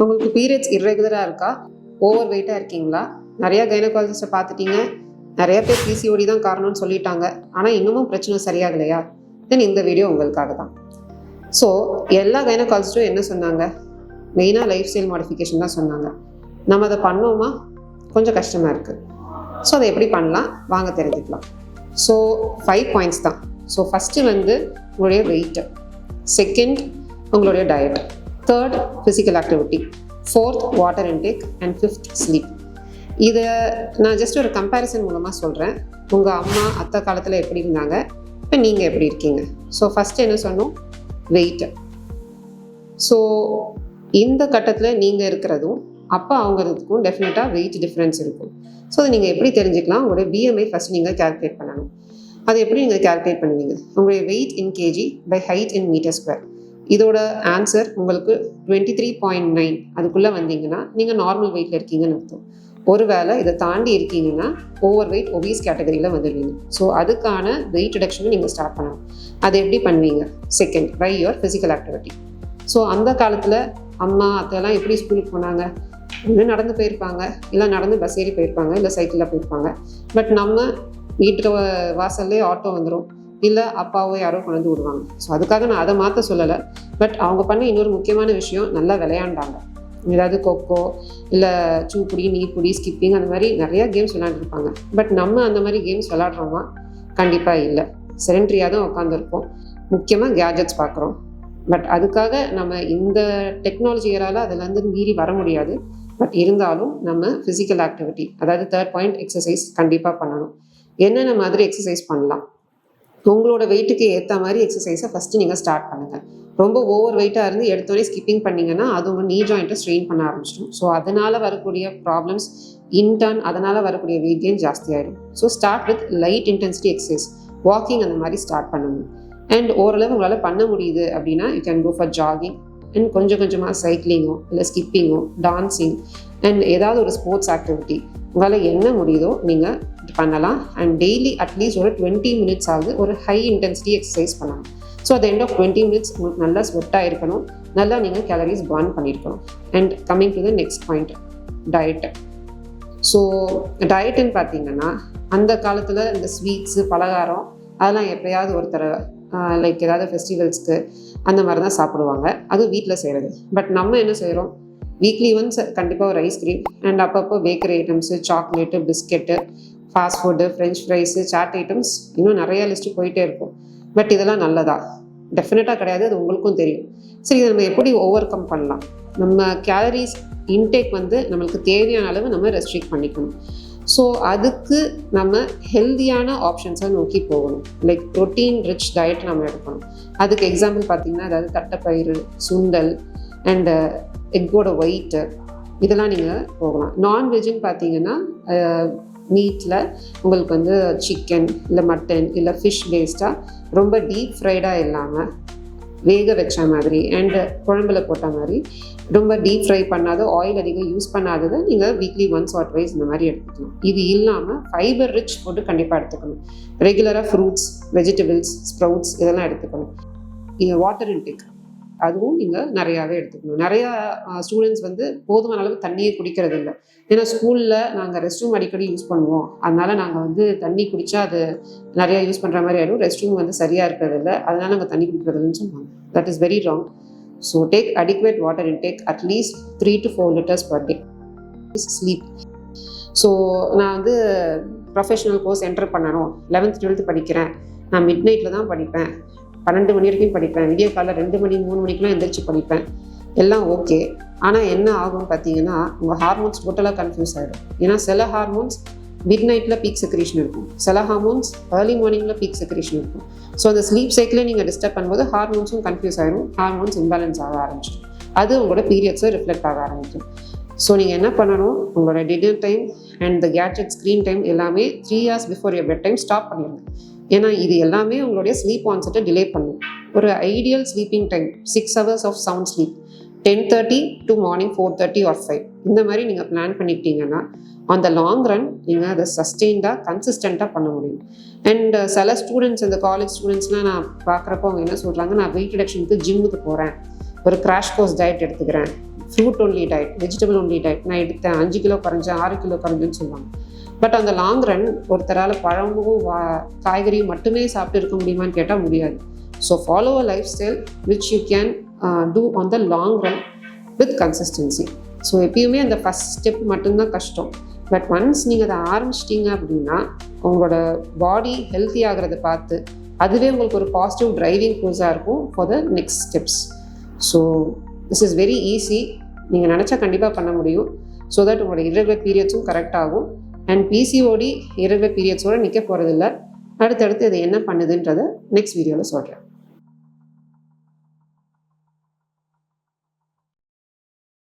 உங்களுக்கு பீரியட்ஸ் இர்ரெகுலராக இருக்கா? ஓவர் வெயிட்டாக இருக்கீங்களா? நிறையா கைனகாலஜிஸ்ட்டை பார்த்துட்டீங்க. நிறைய பேர் பிசிஓடி தான் காரணம்னு சொல்லிட்டாங்க. ஆனால் இன்னமும் பிரச்சனை சரியாகலையா? தென் இந்த வீடியோ உங்களுக்காக தான் ஸோ எல்லா கைனகாலஜிஸ்ட்டும் என்ன சொன்னாங்க? மெயினாக லைஃப் ஸ்டைல் மாடிஃபிகேஷன் தான் சொன்னாங்க. நம்ம அதை பண்ணோமா? கொஞ்சம் கஷ்டமாக இருக்குது ஸோ அதை எப்படி பண்ணலாம்? வாங்க தெரிஞ்சுக்கலாம். ஸோ ஃபைவ் பாயிண்ட்ஸ் தான். ஸோ ஃபஸ்ட்டு வந்து உங்களுடைய வெயிட்டு செகண்ட் உங்களுடைய diet third physical activity fourth water intake and fifth sleep இதை நான் ஜஸ்ட் ஒரு கம்பேரிசன் மூலமாக சொல்கிறேன் உங்கள் அம்மா அத்தை காலத்தில் எப்படி இருந்தாங்க? இப்போ நீங்கள் எப்படி இருக்கீங்க? ஸோ ஃபஸ்ட்டு என்ன சொன்னோம்? வெயிட்டு ஸோ இந்த கட்டத்தில் நீங்கள் இருக்கிறதும் அப்போ அவங்கிறதுக்கும் டெஃபினட்டாக வெயிட் டிஃப்ரென்ஸ் இருக்கும். ஸோ அதை நீங்கள் எப்படி தெரிஞ்சுக்கலாம்? உங்களுடைய பிஎம்ஐ ஃபஸ்ட் நீங்கள் கேல்குலேட் பண்ணணும். அதை எப்படி நீங்கள் கேல்குலேட் பண்ணுவீங்க? உங்களுடைய weight in KG by height in metre square இதோட ஆன்சர் உங்களுக்கு டுவெண்ட்டி த்ரீ பாயிண்ட் நைன் அதுக்குள்ளே வந்தீங்கன்னா நீங்கள் நார்மல் வெயிட்டில் இருக்கீங்கன்னு அர்த்தம். ஒருவேளை இதை தாண்டி இருக்கீங்கன்னா ஓவர் வெயிட் ஒபீஸ் கேட்டகரியில் வந்துடுவீங்க. ஸோ அதுக்கான வெயிட் ரிடக்ஷனை நீங்கள் ஸ்டார்ட் பண்ணணும் அதை எப்படி பண்ணுவீங்க? Second by your physical activity so அந்த காலத்தில் அம்மா அத்தையெல்லாம் எப்படி ஸ்கூலுக்கு போனாங்க? ஒன்று நடந்து போயிருப்பாங்க. இல்லை நடந்து பஸ் ஏறி போயிருப்பாங்க. இல்லை சைக்கிளில் போயிருப்பாங்க. பட் நம்ம வீட்டு வாசல்லே ஆட்டோ வந்துடும் இல்லை அப்பாவோ யாரோ கொண்டு விடுவாங்க. ஸோ அதுக்காக நான் அதை மாற்ற சொல்லலை. பட் அவங்க பண்ண இன்னொரு முக்கியமான விஷயம் நல்லா விளையாண்டாங்க. ஏதாவது கொக்கோ இல்லை சூப்புடி நீப்புடி ஸ்கிப்பிங் அந்த மாதிரி நிறையா கேம்ஸ் விளையாண்டுருப்பாங்க. பட் நம்ம அந்த மாதிரி கேம்ஸ் விளாட்றோமா கண்டிப்பாக இல்லை. செரண்ட்ரியாக தான் உட்காந்துருப்போம் முக்கியமாக கேஜெட்ஸ் பார்க்குறோம். பட் அதுக்காக நம்ம இந்த டெக்னாலஜியரால் அதுலேருந்து மீறி வர முடியாது. பட் இருந்தாலும் நம்ம ஃபிசிக்கல் ஆக்டிவிட்டி அதாவது தேர்ட் பாயிண்ட் எக்ஸசைஸ் கண்டிப்பாக பண்ணணும். என்னென்ன மாதிரி எக்ஸசைஸ் பண்ணலாம்? உங்களோட வெயிட்டுக்கு ஏற்ற மாதிரி எக்ஸசைஸை ஃபஸ்ட்டு நீங்கள் ஸ்டார்ட் பண்ணுங்கள் ரொம்ப ஓவர் வெயிட்டாக இருந்து எடுத்தோடனே ஸ்கிப்பிங் பண்ணீங்கன்னா அது உங்கள் நீ ஜாயிண்ட்டை ஸ்ட்ரெயின் பண்ண ஆரம்பிச்சிடும். ஸோ அதனால் வரக்கூடிய ப்ராப்ளம்ஸ் இன்டர்ன் அதனால் வரக்கூடிய weight gain ஜாஸ்தியாயிடும். So start with light intensity exercise walking அந்த மாதிரி ஸ்டார்ட் பண்ணணும். அண்ட் ஓரளவு உங்களால் பண்ண முடியுது அப்படின்னா you can go for jogging and கொஞ்சம் கொஞ்சமாக சைக்கிளிங்கோ இல்லை ஸ்கிப்பிங்கோ டான்ஸிங் அண்ட் ஏதாவது ஒரு ஸ்போர்ட்ஸ் ஆக்டிவிட்டி உங்களால் என்ன முடியுதோ நீங்கள் பண்ணலாம். அண்ட் டெய்லி அட்லீஸ்ட் ஒரு டுவெண்ட்டி மினிட்ஸ் ஆகுது ஒரு ஹை இன்டென்சிட்டி எக்ஸசைஸ் பண்ணலாம். So at end of twenty minutes உங்களுக்கு நல்லா ஸ்வெட்டாக இருக்கணும். நல்லா நீங்கள் கேலரிஸ் பர்ன் பண்ணியிருக்கணும் and coming to the next point diet so டயட்டுன்னு பார்த்தீங்கன்னா அந்த காலத்தில் இந்த ஸ்வீட்ஸு பலகாரம் அதெல்லாம் எப்பயாவது ஒருத்தர் லைக் ஏதாவது ஃபெஸ்டிவல்ஸ்க்கு அந்த மாதிரி தான் சாப்பிடுவாங்க. அதுவும் வீட்டில் செய்கிறது பட் நம்ம என்ன செய்கிறோம் வீக்லி ஒன்ஸ் கண்டிப்பாக ஒரு ஐஸ்கிரீம் அண்ட் அப்பப்போ bakery items chocolate biscuit fast food French fries chaat items இன்னும் நிறைய லிஸ்ட்டு போயிட்டே இருக்கும். பட் இதெல்லாம் நல்லதா? டெஃபினட்டாக கிடையாது அது உங்களுக்கும் தெரியும். சரி இதை நம்ம எப்படி ஓவர் கம் பண்ணலாம்? நம்ம கேலரிஸ் இன்டேக் வந்து நம்மளுக்கு தேவையான அளவு நம்ம ரெஸ்ட்ரிக்ட் பண்ணிக்கணும். ஸோ அதுக்கு நம்ம ஹெல்த்தியான ஆப்ஷன்ஸை நோக்கி போகணும். லைக் ப்ரோட்டீன் ரிச் டயட் நம்ம எடுக்கணும். அதுக்கு எக்ஸாம்பிள் பார்த்தீங்கன்னா அதாவது தட்டைப்பயிறு சுண்டல் அண்டு எக்கோட ஒயிட்டு இதெல்லாம் நீங்கள் போகலாம். நான்வெஜ்ஜுன்னு பார்த்தீங்கன்னா uh, மீட்டில் உங்களுக்கு வந்து சிக்கன் இல்லை மட்டன் இல்லை ஃபிஷ் பேஸ்டாக ரொம்ப டீப் ஃப்ரைடாக இல்லாமல் வேக வச்ச மாதிரி அண்டு குழம்புல போட்ட மாதிரி ரொம்ப டீப் ஃப்ரை பண்ணாத ஆயில் அதிகம் யூஸ் பண்ணாததை நீங்கள் வீக்லி ஒன்ஸ் ஆர் ட்வைஸ் இந்த மாதிரி எடுத்துக்கணும் இது இல்லாமல் ஃபைபர் ரிச் ஃபுட்டு கண்டிப்பாக எடுத்துக்கணும். ரெகுலராக ஃப்ரூட்ஸ் வெஜிடபிள்ஸ் ஸ்ப்ரவுட்ஸ் இதெல்லாம் எடுத்துக்கணும். இது வாட்டர் இன்டேக் அதுவும் நீங்கள் நிறையாவே எடுத்துக்கணும். நிறையா ஸ்டூடெண்ட்ஸ் வந்து போதுமான அளவு தண்ணியே குடிக்கிறது இல்லை. ஏன்னா ஸ்கூலில் நாங்கள் ரெஸ்ட் ரூம் அடிக்கடி யூஸ் பண்ணுவோம். அதனால் நாங்கள் வந்து தண்ணி குடித்தா அது நிறையா யூஸ் பண்ணுற மாதிரி ஆகிடும் ரெஸ்ட் ரூம் வந்து சரியாக இருக்கிறது இல்லை. அதனால் நாங்கள் தண்ணி குடிக்கிறதில்லன்னு சொன்னாங்க. That is very wrong so take adequate water intake at least three to four litres per day sleep so நான் வந்து ப்ரொஃபஷனல் கோர்ஸ் என்டர் பண்ணணும். லெவன்த் டுவெல்த்து படிக்கிறேன். நான் மிட் நைட்டில் தான் படிப்பேன். பன்னெண்டு மணி வரைக்கும் படிப்பேன். விடிய காலைல ரெண்டு மணி மூணு மணிக்கெலாம் எந்திரிச்சு படிப்பேன். எல்லாம் ஓகே ஆனால் என்ன ஆகும் பார்த்தீங்கன்னா உங்கள் ஹார்மோன்ஸ் டோட்டலாக கன்ஃபியூஸ் ஆகிடும் ஏன்னா சில ஹார்மோன்ஸ் மிட் நைட்டில் பீக் செக்ரேஷன் இருக்கும். சில ஹார்மோன்ஸ் ஏர்லி மார்னிங்கில் பீக் செக்ரேஷன் இருக்கும். ஸோ அந்த ஸ்லீப் சைக்கிளே நீங்கள் டிஸ்டர்ப் பண்ணும்போது ஹார்மோன்ஸும் கன்ஃபியூஸ் ஆகிடும் ஹார்மோன்ஸ் இம்பேலன்ஸ் ஆக ஆரம்பிச்சிடும். அது உங்களோட பீரியட்ஸை ரிஃப்ளெக்ட் ஆக ஆரம்பிக்கும். ஸோ நீங்கள் என்ன பண்ணணும்? உங்களோட dinner time and the gadget screen time எல்லாமே three hours before your bed time stop பண்ணிடுங்க ஏன்னா இது எல்லாமே உங்களுடைய ஸ்லீப் ஆன்செட்டை டிலே பண்ணும். ஒரு ideal sleeping time six hours of sound sleep ten thirty to morning four thirty or five இந்த மாதிரி நீங்கள் பிளான் பண்ணிக்கிட்டீங்கன்னா அந்த லாங் ரன் நீங்கள் அதை சஸ்டெயின்டாக கன்சிஸ்டண்ட்டாக பண்ண முடியும். அண்ட் uh, சில ஸ்டூடெண்ட்ஸ் இந்த காலேஜ் ஸ்டூடெண்ட்ஸ்லாம் நான் பார்க்குறப்போ அவங்க என்ன சொல்கிறாங்க நான் வெயிட் ரிடக்ஷனுக்கு ஜிம்முக்கு போகிறேன் ஒரு கிராஷ் கோர்ஸ் டயட் எடுத்துக்கிறேன். Fruit only diet vegetable only diet நான் எடுத்தேன் அஞ்சு கிலோ குறைஞ்சேன் ஆறு கிலோ குறைஞ்சேன்னு சொல்லுவாங்க. பட் அந்த லாங் ரன் ஒருத்தரால் பழமும் வா காய்கறியும் மட்டுமே சாப்பிட்டு இருக்க முடியுமான்னு கேட்டால் முடியாது. So follow a lifestyle which you can do on the long run with consistency so எப்பயுமே அந்த ஃபஸ்ட் ஸ்டெப் மட்டும்தான் கஷ்டம். பட் ஒன்ஸ் நீங்கள் அதை ஆரம்பிச்சிட்டிங்க அப்படின்னா உங்களோட பாடி ஹெல்த்தி ஆகிறத பார்த்து அதுவே உங்களுக்கு ஒரு பாசிட்டிவ் டிரைவிங் ஃபோர்ஸாக இருக்கும் for the next steps so this is very easy நீங்கள் நினச்சா கண்டிப்பாக பண்ண முடியும். ஸோ தட் உங்களோட இரகுலர் பீரியட்ஸும் கரெக்ட் ஆகும். அண்ட் பிசிஓடி இரகுலர் பீரியட்ஸோடு நிற்க போகிறதில்ல அடுத்தடுத்து இது என்ன பண்ணுதுன்றதை நெக்ஸ்ட் வீடியோவில் சொல்கிறேன்